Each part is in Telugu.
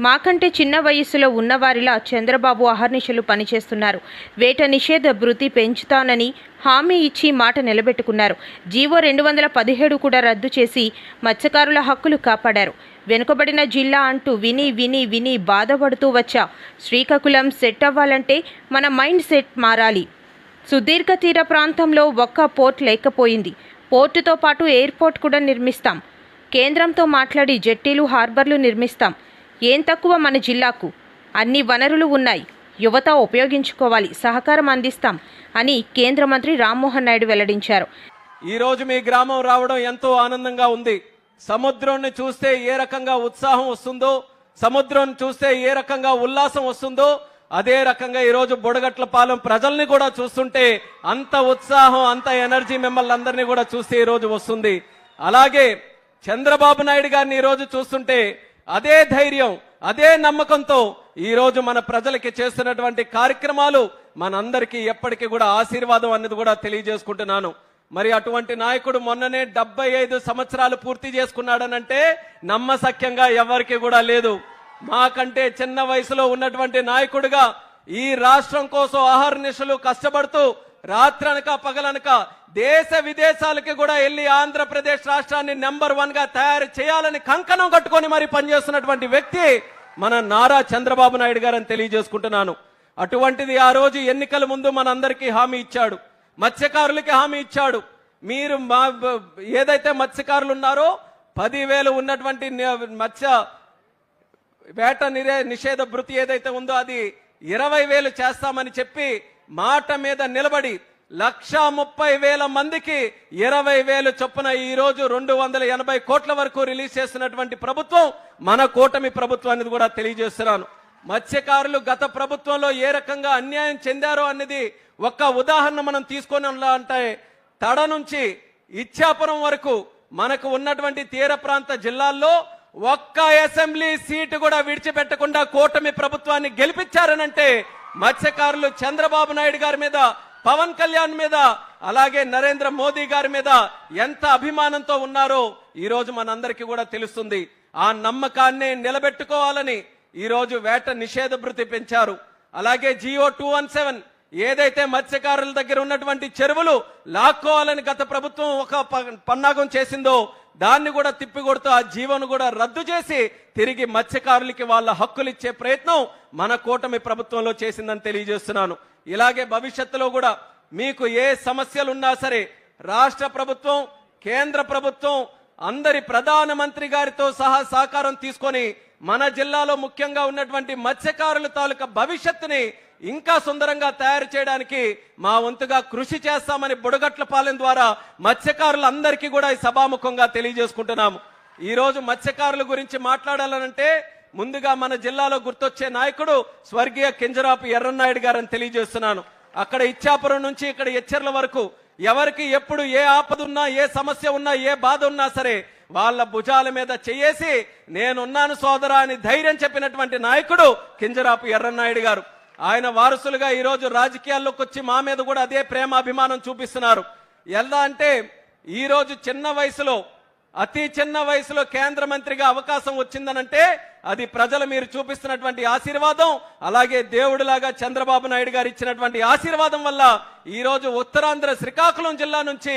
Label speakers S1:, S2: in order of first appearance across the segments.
S1: మాకంటే చిన్న వయస్సులో ఉన్నవారిలా చంద్రబాబు అహర్నిశలు పనిచేస్తున్నారు. వేట నిషేధ భృతి పెంచుతానని హామీ ఇచ్చి మాట నిలబెట్టుకున్నారు. జీవో రెండు వందల పదిహేడు కూడా రద్దు చేసి మత్స్యకారుల హక్కులు కాపాడారు. వెనుకబడిన జిల్లా అంటూ విని విని విని బాధపడుతూ వచ్చా. శ్రీకాకుళం సెట్ అవ్వాలంటే మన మైండ్ సెట్ మారాలి. సుదీర్ఘ తీర ప్రాంతంలో ఒక్క పోర్ట్ లేకపోయింది. పోర్టుతో పాటు ఎయిర్పోర్ట్ కూడా నిర్మిస్తాం. కేంద్రంతో మాట్లాడి జెట్టీలు హార్బర్లు నిర్మిస్తాం. ఏం తక్కువ మన జిల్లాకు? అన్ని వనరులు ఉన్నాయి. యువత ఉపయోగించుకోవాలి సహకారం అందిస్తాం అని కేంద్ర మంత్రి రామ్మోహన్ నాయుడు వెల్లడించారు.
S2: ఈరోజు మీ గ్రామం రావడం ఎంతో ఆనందంగా ఉంది. సముద్రాన్ని చూస్తే ఏ రకంగా ఉత్సాహం వస్తుందో సముద్రం చూస్తే ఏ రకంగా ఉల్లాసం వస్తుందో అదే రకంగా ఈరోజు బుడగట్ల పాలెం ప్రజల్ని కూడా చూస్తుంటే అంత ఉత్సాహం అంత ఎనర్జీ మిమ్మల్ని అందరినీ కూడా చూస్తే ఈరోజు వస్తుంది. అలాగే చంద్రబాబు నాయుడు గారిని ఈరోజు చూస్తుంటే అదే ధైర్యం అదే నమ్మకంతో ఈరోజు మన ప్రజలకి చేస్తున్నటువంటి కార్యక్రమాలు మనందరికీ ఎప్పటికీ కూడా ఆశీర్వాదం అనేది కూడా తెలియజేసుకుంటున్నాను. మరి అటువంటి నాయకుడు మొన్ననే డెబ్బై ఐదు సంవత్సరాలు పూర్తి చేసుకున్నాడనంటే నమ్మసక్యంగా ఎవరికి కూడా లేదు. మాకంటే చిన్న వయసులో ఉన్నటువంటి నాయకుడిగా ఈ రాష్ట్రం కోసం ఆహర్నిశలు కష్టపడుతూ రాత్రనక పగలనక దేశ విదేశాలకి కూడా వెళ్ళి ఆంధ్రప్రదేశ్ రాష్ట్రాన్ని నెంబర్ వన్గా తయారు చేయాలని కంకణం కట్టుకొని మరి పనిచేస్తున్నటువంటి వ్యక్తి మన నారా చంద్రబాబు నాయుడు గారని తెలియజేసుకుంటున్నాను. అటువంటిది ఆ రోజు ఎన్నికల ముందు మనందరికీ హామీ ఇచ్చాడు. మత్స్యకారులకి హామీ ఇచ్చాడు. మీరు మా ఏదైతే మత్స్యకారులు ఉన్నారో పదివేలు ఉన్నటువంటి మత్స్య వేట నిరే నిషేధ భృతి ఏదైతే ఉందో అది ఇరవై వేలు చేస్తామని చెప్పి మాట మీద నిలబడి లక్ష ముప్పై వేల మందికి ఇరవై వేలు చొప్పున ఈ రోజు రెండు వందల ఎనభై కోట్ల వరకు రిలీజ్ చేస్తున్నటువంటి ప్రభుత్వం మన కూటమి ప్రభుత్వం అనేది కూడా తెలియజేస్తున్నాను. మత్స్యకారులు గత ప్రభుత్వంలో ఏ రకంగా అన్యాయం చెందారో అనేది ఒక్క ఉదాహరణ మనం తీసుకొని అంటే తడ నుంచి ఇచ్చాపురం వరకు మనకు ఉన్నటువంటి తీర ప్రాంత జిల్లాల్లో ఒక్క అసెంబ్లీ సీటు కూడా విడిచిపెట్టకుండా కూటమి ప్రభుత్వాన్ని గెలిపించారనంటే మత్స్యకారులు చంద్రబాబు నాయుడు గారి మీద పవన్ కళ్యాణ్ మీద అలాగే నరేంద్ర మోదీ గారి మీద ఎంత అభిమానంతో ఉన్నారో ఈ రోజు మనందరికీ కూడా తెలుస్తుంది. ఆ నమ్మకాన్ని నిలబెట్టుకోవాలని ఈ రోజు వేట నిషేధ భృతి పెంచారు. అలాగే జియో టూ వన్ సెవెన్ ఏదైతే మత్స్యకారుల దగ్గర ఉన్నటువంటి చెరువులు లాక్కోవాలని గత ప్రభుత్వం ఒక ప- పన్నాగం చేసిందో దాన్ని కూడా తిప్పికొడుతూ ఆ జీవను కూడా రద్దు చేసి తిరిగి మత్స్యకారులకి వాళ్ళ హక్కులు ఇచ్చే ప్రయత్నం మన కూటమి ప్రభుత్వంలో చేసిందని తెలియజేస్తున్నాను. ఇలాగే భవిష్యత్తులో కూడా మీకు ఏ సమస్యలు ఉన్నా సరే రాష్ట్ర ప్రభుత్వం కేంద్ర ప్రభుత్వం అందరి ప్రధానమంత్రి గారితో సహా సహకారం తీసుకొని మన జిల్లాలో ముఖ్యంగా ఉన్నటువంటి మత్స్యకారుల తాలూకా భవిష్యత్తుని ఇంకా సుందరంగా తయారు చేయడానికి మా వంతుగా కృషి చేస్తామని బుడగట్ల పాలెం ద్వారా మత్స్యకారులందరికీ కూడా ఈ సభాముఖంగా తెలియజేసుకుంటున్నాము. ఈరోజు మత్స్యకారుల గురించి మాట్లాడాలనంటే ముందుగా మన జిల్లాలో గుర్తొచ్చే నాయకుడు స్వర్గీయ కింజరాపు ఎర్రన్నాయుడు గారని తెలియజేస్తున్నాను. అక్కడ ఇచ్చాపురం నుంచి ఇక్కడ ఎచ్చర్ల వరకు ఎవరికి ఎప్పుడు ఏ ఆపద ఉన్నా ఏ సమస్య ఉన్నా ఏ బాధ ఉన్నా సరే వాళ్ళ భుజాల మీద చేయేసి నేనున్నాను సోదరా అని ధైర్యం చెప్పినటువంటి నాయకుడు కింజరాపు ఎర్రన్నాయుడు గారు. ఆయన వారసులుగా ఈరోజు రాజకీయాల్లోకి వచ్చి మా మీద కూడా అదే ప్రేమ అభిమానం చూపిస్తున్నారు. ఎలా అంటే ఈరోజు చిన్న వయసులో అతి చిన్న వయసులో కేంద్ర మంత్రిగా అవకాశం వచ్చిందనంటే అది ప్రజలు మీరు చూపిస్తున్నటువంటి ఆశీర్వాదం అలాగే దేవుడిలాగా చంద్రబాబు నాయుడు గారు ఇచ్చినటువంటి ఆశీర్వాదం వల్ల ఈరోజు ఉత్తరాంధ్ర శ్రీకాకుళం జిల్లా నుంచి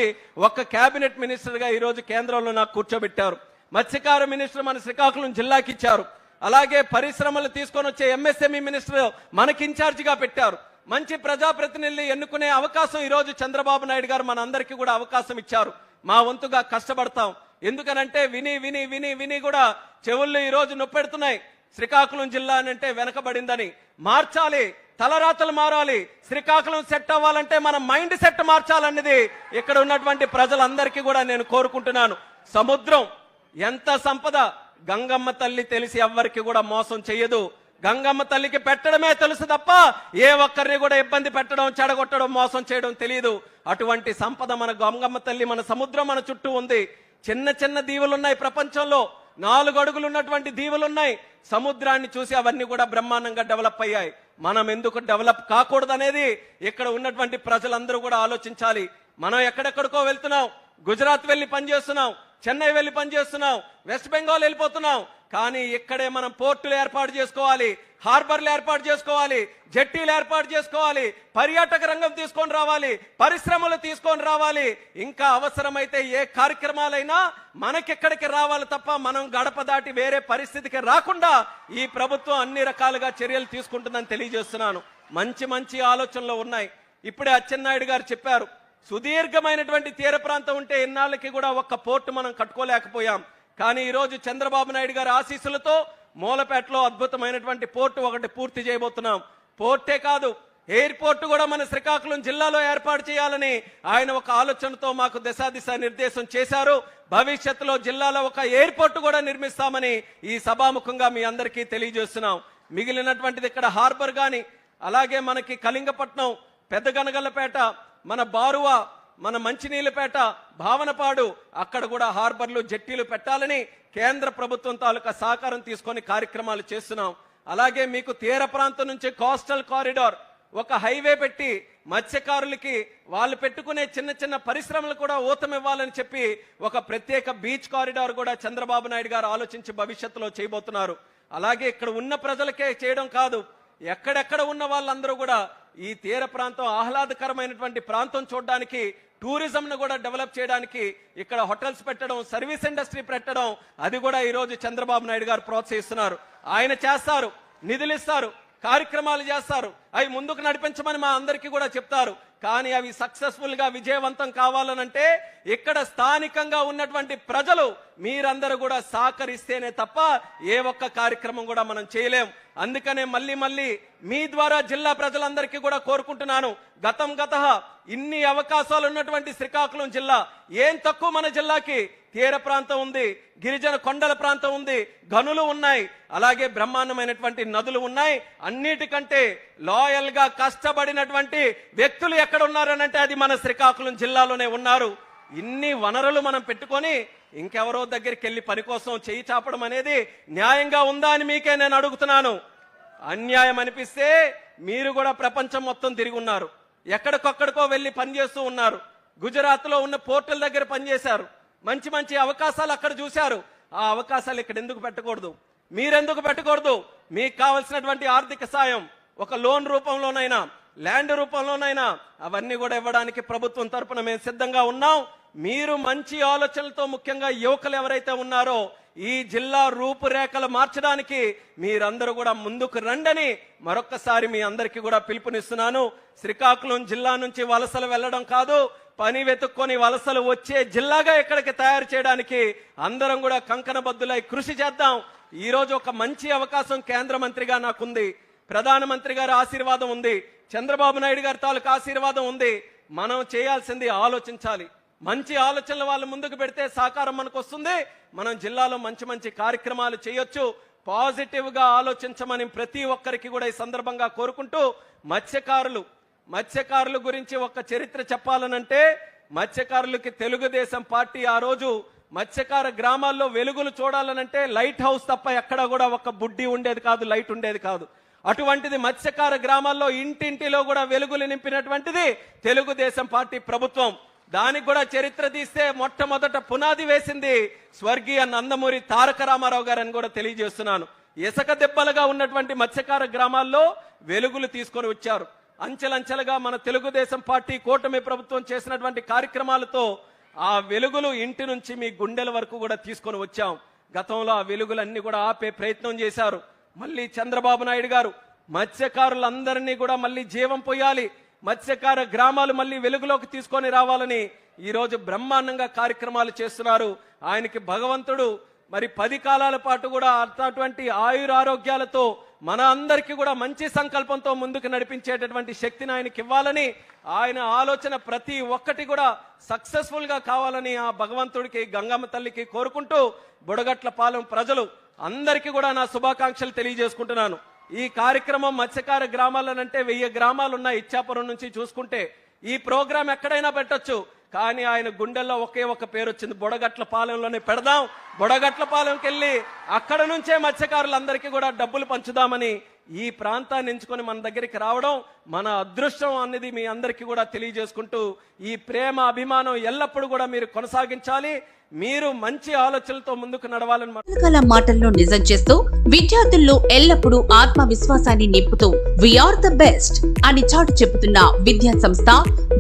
S2: ఒక కేబినెట్ మినిస్టర్గా ఈరోజు కేంద్రంలో నాకు కూర్చోబెట్టారు. మత్స్యకార మినిస్టర్ మన శ్రీకాకుళం జిల్లాకి ఇచ్చారు అలాగే పరిశ్రమలు తీసుకొని వచ్చే ఎంఎస్ఎంఈ మినిస్టర్ మనకి ఇన్ఛార్జిగా పెట్టారు. మంచి ప్రజాప్రతినిధులు ఎన్నుకునే అవకాశం ఈరోజు చంద్రబాబు నాయుడు గారు మన అందరికీ కూడా అవకాశం ఇచ్చారు. మా వంతుగా కష్టపడతాం. ఎందుకనంటే విని విని విని విని కూడా చెవుళ్ళు ఈ రోజు నొప్పెడుతున్నాయి. శ్రీకాకుళం జిల్లా అని అంటే వెనకబడిందని. మార్చాలి తలరాతలు మారాలి. శ్రీకాకుళం సెట్ అవ్వాలంటే మన మైండ్ సెట్ మార్చాలన్నది ఇక్కడ ఉన్నటువంటి ప్రజలందరికీ కూడా నేను కోరుకుంటున్నాను. సముద్రం ఎంత సంపద గంగమ్మ తల్లి తెలిసి ఎవ్వరికి కూడా మోసం చేయదు గంగమ్మ తల్లికి పెట్టడమే తెలుసు తప్ప ఏ ఒక్కరిని కూడా ఇబ్బంది పెట్టడం చెడగొట్టడం మోసం చేయడం తెలియదు. అటువంటి సంపద మన గంగమ్మ తల్లి మన సముద్రం మన చుట్టూ ఉంది. చిన్న చిన్న దీవులు ఉన్నాయి ప్రపంచంలో. నాలుగు అడుగులు ఉన్నటువంటి దీవులున్నాయి. సముద్రాన్ని చూసి అవన్నీ కూడా బ్రహ్మాండంగా డెవలప్ అయ్యాయి. మనం ఎందుకు డెవలప్ కాకూడదు అనేది ఇక్కడ ఉన్నటువంటి ప్రజలందరూ కూడా ఆలోచించాలి. మనం ఎక్కడెక్కడికో వెళ్తున్నాం. గుజరాత్ వెళ్ళి పనిచేస్తున్నాం. చెన్నై వెళ్ళి పనిచేస్తున్నాం వెస్ట్ బెంగాల్ వెళ్ళిపోతున్నాం. కానీ ఇక్కడే మనం పోర్టులు ఏర్పాటు చేసుకోవాలి హార్బర్లు ఏర్పాటు చేసుకోవాలి జట్టీలు ఏర్పాటు చేసుకోవాలి పర్యాటక రంగం తీసుకొని రావాలి పరిశ్రమలు తీసుకొని రావాలి. ఇంకా అవసరమైతే ఏ కార్యక్రమాలైనా మనకెక్కడికి రావాలి తప్ప మనం గడప దాటి వేరే పరిస్థితికి రాకుండా ఈ ప్రభుత్వం అన్ని రకాలుగా చర్యలు తీసుకుంటుందని తెలియజేస్తున్నాను. మంచి మంచి ఆలోచనలు ఉన్నాయి. ఇప్పుడే అచ్చెన్నాయుడు గారు చెప్పారు సుదీర్ఘమైనటువంటి తీర ప్రాంతం ఉంటే ఇన్నాళ్ళకి కూడా ఒక్క పోర్టు మనం కట్టుకోలేకపోయాం. కానీ ఈరోజు చంద్రబాబు నాయుడు గారి ఆశీస్సులతో మూలపేటలో అద్భుతమైనటువంటి పోర్టు ఒకటి పూర్తి చేయబోతున్నాం. పోర్టే కాదు ఎయిర్పోర్ట్ కూడా మన శ్రీకాకుళం జిల్లాలో ఏర్పాటు చేయాలని ఆయన ఒక ఆలోచనతో మాకు దిశాదిశ నిర్దేశం చేశారు. భవిష్యత్తులో జిల్లాలో ఒక ఎయిర్పోర్ట్ కూడా నిర్మిస్తామని ఈ సభాముఖంగా మీ అందరికీ తెలియజేస్తున్నాం. మిగిలినటువంటిది ఇక్కడ హార్బర్ కానీ అలాగే మనకి కళింగపట్నం పెద్దగనగల్లపేట మన బారువా మన మంచినీళ్ళపేట భావనపాడు అక్కడ కూడా హార్బర్లు జట్టీలు పెట్టాలని కేంద్ర ప్రభుత్వం తాలూకా సహకారం తీసుకొని కార్యక్రమాలు చేస్తున్నాం. అలాగే మీకు తీర ప్రాంతం నుంచి కోస్టల్ కారిడార్ ఒక హైవే పెట్టి మత్స్యకారులకి వాళ్ళు పెట్టుకునే చిన్న చిన్న పరిశ్రమలు కూడా ఊతమివ్వాలని చెప్పి ఒక ప్రత్యేక బీచ్ కారిడార్ కూడా చంద్రబాబు నాయుడు గారు ఆలోచించి భవిష్యత్తులో చేయబోతున్నారు. అలాగే ఇక్కడ ఉన్న ప్రజలకే చేయడం కాదు ఎక్కడెక్కడ ఉన్న వాళ్ళందరూ కూడా ఈ తీర ప్రాంతం ఆహ్లాదకరమైనటువంటి ప్రాంతం చూడడానికి టూరిజంను కూడా డెవలప్ చేయడానికి ఇక్కడ హోటల్స్ పెట్టడం సర్వీస్ ఇండస్ట్రీ పెట్టడం అది కూడా ఈ రోజు చంద్రబాబు నాయుడు గారు ప్రోత్సహిస్తున్నారు. ఆయన చేస్తారు నిధులు ఇస్తారు కార్యక్రమాలు చేస్తారు అవి ముందుకు నడిపించమని మా అందరికీ కూడా చెప్తారు. కానీ అవి సక్సెస్ఫుల్గా విజయవంతం కావాలనంటే ఇక్కడ స్థానికంగా ఉన్నటువంటి ప్రజలు మీరందరూ కూడా సహకరిస్తేనే తప్ప ఏ ఒక్క కార్యక్రమం కూడా మనం చేయలేం. అందుకనే మళ్ళీ మళ్ళీ మీ ద్వారా జిల్లా ప్రజలందరికీ కూడా కోరుకుంటున్నాను. గతం గత ఇన్ని అవకాశాలు ఉన్నటువంటి శ్రీకాకుళం జిల్లా ఏం తక్కువ మన జిల్లాకి? తీర ప్రాంతం ఉంది గిరిజన కొండల ప్రాంతం ఉంది గనులు ఉన్నాయి అలాగే బ్రహ్మాండమైనటువంటి నదులు ఉన్నాయి. అన్నిటికంటే లాయల్గా కష్టపడినటువంటి వ్యక్తులు ఎక్కడ ఉన్నారనంటే అది మన శ్రీకాకుళం జిల్లాలోనే ఉన్నారు. ఇన్ని వనరులు మనం పెట్టుకొని ఇంకెవరో దగ్గరికి వెళ్ళి పని కోసం చేయి చాపడం అనేది న్యాయంగా ఉందా అని మీకే నేను అడుగుతున్నాను. అన్యాయం అనిపిస్తే మీరు కూడా ప్రపంచం మొత్తం తిరిగి ఉన్నారు. ఎక్కడికొక్కడికో వెళ్ళి పనిచేస్తూ ఉన్నారు. గుజరాత్లో ఉన్న పోర్టుల దగ్గర పనిచేశారు మంచి మంచి అవకాశాలు అక్కడ చూశారు. ఆ అవకాశాలు ఇక్కడ ఎందుకు పెట్టకూడదు? మీరెందుకు పెట్టకూడదు? మీకు కావలసినటువంటి ఆర్థిక సాయం ఒక లోన్ రూపంలోనైనా ల్యాండ్ రూపంలోనైనా అవన్నీ కూడా ఇవ్వడానికి ప్రభుత్వం తరపున మేము సిద్ధంగా ఉన్నాం. మీరు మంచి ఆలోచనలతో ముఖ్యంగా యువకులు ఎవరైతే ఉన్నారో ఈ జిల్లా రూపురేఖలు మార్చడానికి మీరందరూ కూడా ముందుకు రండని మరొక్కసారి మీ అందరికీ కూడా పిలుపునిస్తున్నాను. శ్రీకాకుళం జిల్లా నుంచి వలసలు వెళ్ళడం కాదు పని వెతుక్కొని వలసలు వచ్చే జిల్లాగా ఇక్కడికి తయారు చేయడానికి అందరం కూడా కంకణబద్దులై కృషి చేద్దాం. ఈరోజు ఒక మంచి అవకాశం కేంద్ర మంత్రిగా నాకుంది. ప్రధానమంత్రి గారి ఆశీర్వాదం ఉంది. చంద్రబాబు నాయుడు గారి తాలూకు ఆశీర్వాదం ఉంది. మనం చేయాల్సింది ఆలోచించాలి. మంచి ఆలోచనలు వాళ్ళు ముందుకు పెడితే సహకారం మనకు వస్తుంది. మనం జిల్లాలో మంచి మంచి కార్యక్రమాలు చేయొచ్చు. పాజిటివ్గా ఆలోచించమని ప్రతి ఒక్కరికి కూడా ఈ సందర్భంగా కోరుకుంటూ మత్స్యకారులు మత్స్యకారుల గురించి ఒక చరిత్ర చెప్పాలనంటే మత్స్యకారులకి తెలుగుదేశం పార్టీ ఆ రోజు మత్స్యకార గ్రామాల్లో వెలుగులు చూడాలనంటే లైట్ హౌస్ తప్ప ఎక్కడ కూడా ఒక బుడ్డి ఉండేది కాదు లైట్ ఉండేది కాదు. అటువంటిది మత్స్యకార గ్రామాల్లో ఇంటింటిలో కూడా వెలుగులు నింపినటువంటిది తెలుగుదేశం పార్టీ ప్రభుత్వం. దానికి కూడా చరిత్ర తీస్తే మొట్టమొదట పునాది వేసింది స్వర్గీయ నందమూరి తారక రామారావు గారని కూడా తెలియజేస్తున్నాను. ఇసుక దెబ్బలుగా ఉన్నటువంటి మత్స్యకార గ్రామాల్లో వెలుగులు తీసుకొని వచ్చారు. అంచెలంచెలుగా మన తెలుగుదేశం పార్టీ కూటమి ప్రభుత్వం చేసినటువంటి కార్యక్రమాలతో ఆ వెలుగులు ఇంటి నుంచి మీ గుండెల వరకు కూడా తీసుకొని వచ్చాం. గతంలో ఆ వెలుగులన్నీ కూడా ఆపే ప్రయత్నం చేశారు. మళ్ళీ చంద్రబాబు నాయుడు గారు మత్స్యకారులందరినీ కూడా మళ్ళీ జీవం పోయాలి మత్స్యకార గ్రామాలు మళ్ళీ వెలుగులోకి తీసుకొని రావాలని ఈ రోజు బ్రహ్మాండంగా కార్యక్రమాలు చేస్తున్నారు. ఆయనకి భగవంతుడు మరి పది కాలాల పాటు కూడా అటువంటి ఆయురారోగ్యాలతో మన అందరికీ కూడా మంచి సంకల్పంతో ముందుకు నడిపించేటటువంటి శక్తిని ఆయనకి ఇవ్వాలని ఆయన ఆలోచన ప్రతి ఒక్కటి కూడా సక్సెస్ఫుల్గా కావాలని ఆ భగవంతుడికి గంగమ్మ తల్లికి కోరుకుంటూ బుడగట్ల పాలెం ప్రజలు అందరికీ కూడా నా శుభాకాంక్షలు తెలియజేసుకుంటున్నాను. ఈ కార్యక్రమం మత్స్యకార గ్రామాలనంటే వెయ్యి గ్రామాలు ఉన్నాయి ఇచ్చాపురం నుంచి చూసుకుంటే ఈ ప్రోగ్రాం ఎక్కడైనా పెట్టొచ్చు. కానీ ఆయన గుండెల్లో ఒకే ఒక పేరు వచ్చింది బుడగట్ల పాలెంలోనే పెడదాం. బుడగట్ల పాలెంకి వెళ్ళి అక్కడ నుంచే మత్స్యకారులందరికీ కూడా డబ్బులు పంచుదామని ఈ ప్రాంతాన్ని ఎంచుకొని మన దగ్గరికి రావడం మన అదృష్టం అనేది మీ అందరికీ కూడా తెలియజేసుకుంటూ ఈ ప్రేమ అభిమానం ఎల్లప్పుడూ కూడా మీరు కొనసాగించాలి. మీరు మంచి ఆలోచనలతో ముందుకు నడవాలని మన-
S3: మాటల్లో నిజం చేస్తూ విద్యార్థుల్లో ఎల్లప్పుడూ ఆత్మవిశ్వాసాన్ని నింపుతూ వీఆర్ ద బెస్ట్ అని చాటు చెబుతున్న విద్యా సంస్థ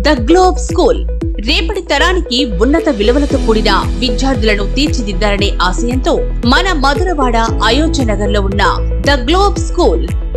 S3: ద గ్లోబ్ స్కూల్. రేపటి తరానికి ఉన్నత విలువలతో కూడిన విద్యార్థులను తీర్చిదిద్దాలనే ఆశయంతో మన మధురవాడ అయోధ్య నగర్లో ఉన్న ద గ్లోబ్ స్కూల్